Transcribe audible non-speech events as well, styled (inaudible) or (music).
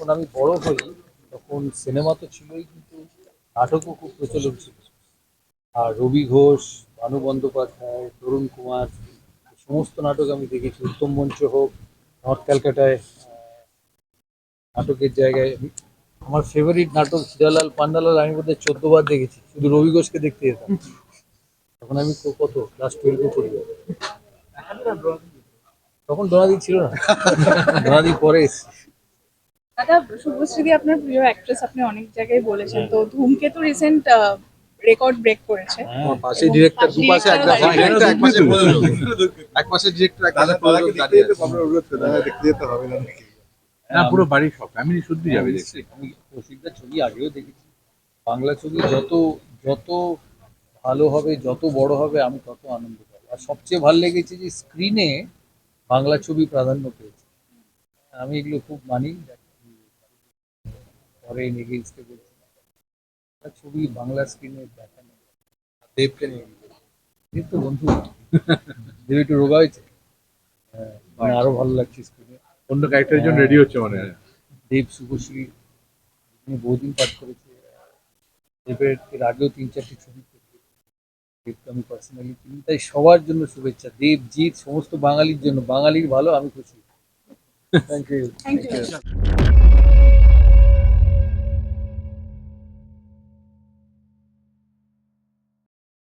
যখন আমি বড় হই তখন সিনেমা তো ছিলই কিন্তু নাটকও খুব প্রচলন ছিল। আর রবি ঘোষ ভানু বন্দ্যোপাধ্যায় তরুণ কুমার সমস্ত নাটক আমি দেখেছি। উত্তম মঞ্চ হোক নর্থ ক্যালকাটায় নাটকের জায়গায় আমি- আমার ফেভারিট নাটক হিরালাল পান্ডালাল আমি বোধহয় চোদ্দ বার দেখেছি। শুধু রবি ঘোষকে দেখতে যেতাম। তখন আমি কত? ক্লাস টুয়েলভে পড়ি। তখন ডোনাদি ছিল না। (laughs) ডোনাদি পরে এসেছে। দাদা শুভশ্রীদি আপনার প্রিয় অ্যাক্ট্রেস আপনি অনেক জায়গায় বলেছেন। তো ধূমকেতু রিসেন্ট রেকর্ড ব্রেক করেছে। হ্যাঁ পাশে ডিরেক্টর দু পাশে এক পাশে Director ডিরেক্টর এক পাশে এক পাশে ডিরেক্টর এক পাশে প্রযোজক দাঁড়িয়ে আছে। না পুরো বাড়ির সব ফ্যামিলি শুদ্ধ যাবে আমি কৌশিকদার ছবি আগেও দেখেছি। বাংলা ছবি যত যত ভালো হবে যত বড় হবে আমি তত আনন্দ পাবো। আর সবচেয়ে ভালো লেগেছে যে স্ক্রিনে বাংলা ছবি প্রাধান্য পেয়েছে। আমি এগুলো খুব মানি। পরে নেগেন্সকে বলছি। বাংলা ছবি বাংলা স্ক্রিনে দেখানো। দেবকে নিয়ে দেব তো বন্ধু। দেব একটু রোগা হয়েছে। হ্যাঁ মানে আরও ভালো লাগছে স্ক্রিনে অন্য ক্যারেক্টারের জন্য রেডি হচ্ছে মানে দেব শুভশ্রী তিনি বহুদিন কাজ করেছে দেবের এর আগেও তিন চারটি ছবি করেছে। দেবকে আমি পার্সোনালি চিনি তাই সবার জন্য শুভেচ্ছা। দেব জিৎ সমস্ত বাঙালির জন্য। বাঙালির ভালো আমি খুশি। Thank you thank you